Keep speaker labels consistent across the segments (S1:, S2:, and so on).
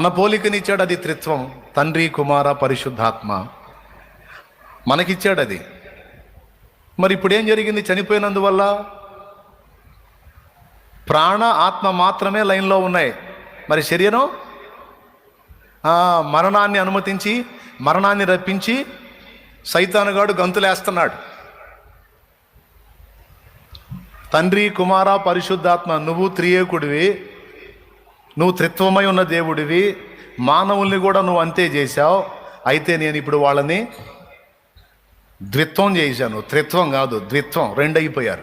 S1: మన పోలికనిచ్చాడు అది త్రిత్వం తండ్రి కుమార పరిశుద్ధాత్మ. మనకిచ్చాడు అది మరి ఇప్పుడేం జరిగింది? చనిపోయినందువల్ల ప్రాణ ఆత్మ మాత్రమే లైన్లో ఉన్నాయి. మరి శరీరం? మరణాన్ని అనుమతించి మరణాన్ని రప్పించి సైతానుగాడు గంతులేస్తున్నాడు. తండ్రి కుమార పరిశుద్ధాత్మ నువ్వు త్రియేకుడివి. నువ్వు త్రిత్వమై ఉన్న దేవుడివి మానవుల్ని కూడా నువ్వు అంతే చేశావు. అయితే నేను ఇప్పుడు వాళ్ళని ద్విత్వం చేశాను. త్రిత్వం కాదు ద్విత్వం రెండు అయిపోయారు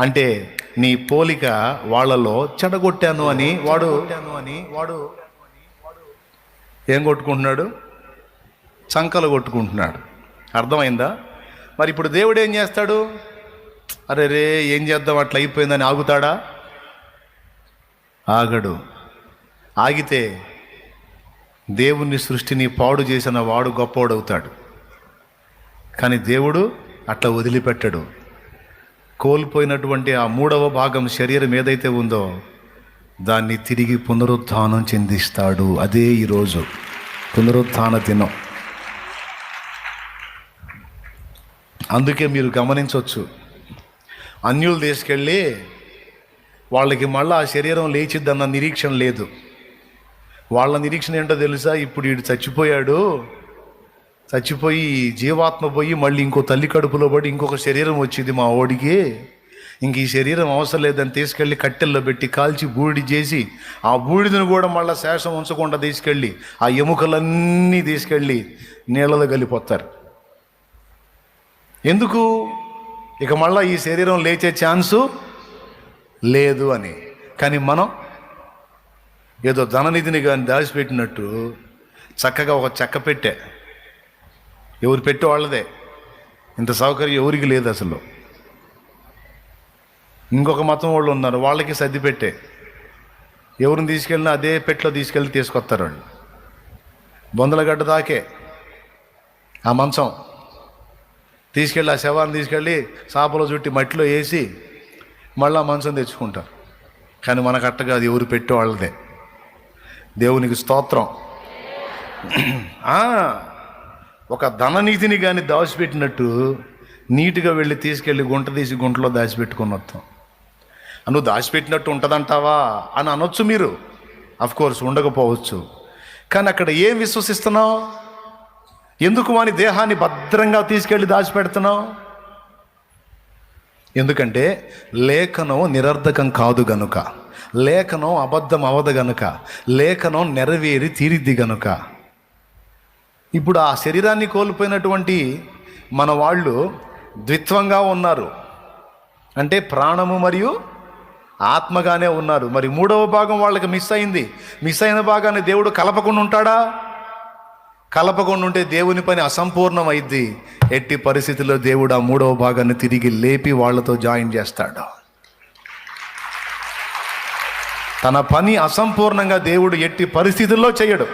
S1: అంటే నీ పోలిక వాళ్ళలో చెడగొట్టాను అని వాడు అని వాడు ఏం కొట్టుకుంటున్నాడు? చంకలు కొట్టుకుంటున్నాడు. అర్థమైందా? మరి ఇప్పుడు దేవుడు ఏం చేస్తాడు? అరే రే ఏం చేద్దాం? అట్లా అయిపోయిందని ఆగుతాడా? ఆగడు. ఆగితే దేవుని సృష్టిని పాడు చేసిన వాడు గొప్పవాడవుతాడు కానీ దేవుడు అట్లా వదిలిపెట్టడు. కోల్పోయినటువంటి ఆ మూడవ భాగం శరీరం ఏదైతే ఉందో దాన్ని తిరిగి పునరుత్థానం చెందిస్తాడు. అదే ఈరోజు పునరుత్థాన దినం. అందుకే మీరు గమనించవచ్చు అన్యులు తీసుకెళ్ళి వాళ్ళకి మళ్ళీ ఆ శరీరం లేచిద్దన్న నిరీక్షణ లేదు. వాళ్ళ నిరీక్షణ ఏంటో తెలుసా? ఇప్పుడు వీడు చచ్చిపోయాడు. చచ్చిపోయి జీవాత్మ పోయి మళ్ళీ ఇంకో తల్లి కడుపులో పడి ఇంకొక శరీరం వచ్చింది మా ఓడికి. ఇంక ఈ శరీరం అవసరం లేదని తీసుకెళ్ళి కట్టెల్లో పెట్టి కాల్చి బూడిద చేసి ఆ బూడిదను కూడా మళ్ళీ శేషం ఉంచకుండా తీసుకెళ్ళి ఆ ఎముకలన్నీ తీసుకెళ్ళి నీళ్ళలో కలిపోతారు ఎందుకు? ఇక మళ్ళీ ఈ శరీరం లేచే ఛాన్సు లేదు అని. కానీ మనం ఏదో ధననిధిని కానీ దాచిపెట్టినట్టు చక్కగా ఒక చెక్క పెట్టే. ఎవరు పెట్టే వాళ్ళదే. ఇంత సౌకర్యం ఎవరికి లేదు అసలు. ఇంకొక మతం వాళ్ళు ఉన్నారు వాళ్ళకి సర్ది పెట్టే. ఎవరిని తీసుకెళ్ళినా అదే పెట్టలో తీసుకెళ్ళి తీసుకొస్తారు వాళ్ళు. బొందలగడ్డ దాకే ఆ మంచం. తీసుకెళ్ళి ఆ శవాన్ని తీసుకెళ్ళి సాపలో చుట్టి మట్టిలో వేసి మళ్ళీ ఆ మంచం తెచ్చుకుంటారు. కానీ మనకు అది ఎవరు పెట్టే వాళ్ళదే. దేవునికి స్తోత్రం. ఒక ధననీతిని కానీ దాచిపెట్టినట్టు నీట్గా వెళ్ళి తీసుకెళ్ళి గుంట తీసి గుంటలో దాచిపెట్టుకుని వస్తాం. నువ్వు దాచిపెట్టినట్టు ఉంటుందంటావా? అని అనొచ్చు మీరు. కోర్స్ ఉండకపోవచ్చు. కానీ అక్కడ ఏం విశ్వసిస్తున్నావు? ఎందుకు వాని దేహాన్ని భద్రంగా తీసుకెళ్ళి దాచిపెడుతున్నావు? ఎందుకంటే లేఖనం నిరర్ధకం కాదు గనుక. లేఖనం అబద్ధం అవదు గనుక. లేఖనం నెరవేరి తీరిద్ది గనుక. ఇప్పుడు ఆ శరీరాన్ని కోల్పోయినటువంటి మన వాళ్ళు ద్విత్వంగా ఉన్నారు. అంటే ప్రాణము మరియు ఆత్మగానే ఉన్నారు. మరి మూడవ భాగం వాళ్ళకి మిస్ అయింది. మిస్ అయిన భాగాన్ని దేవుడు కలపకుండా ఉంటాడా? కలపకుండా ఉంటే దేవుని పని అసంపూర్ణం అయింది ఎట్టి పరిస్థితుల్లో దేవుడు ఆ మూడవ భాగాన్ని తిరిగి లేపి వాళ్ళతో జాయిన్ చేస్తాడు. తన పని అసంపూర్ణంగా దేవుడు ఎట్టి పరిస్థితుల్లో చేయడు.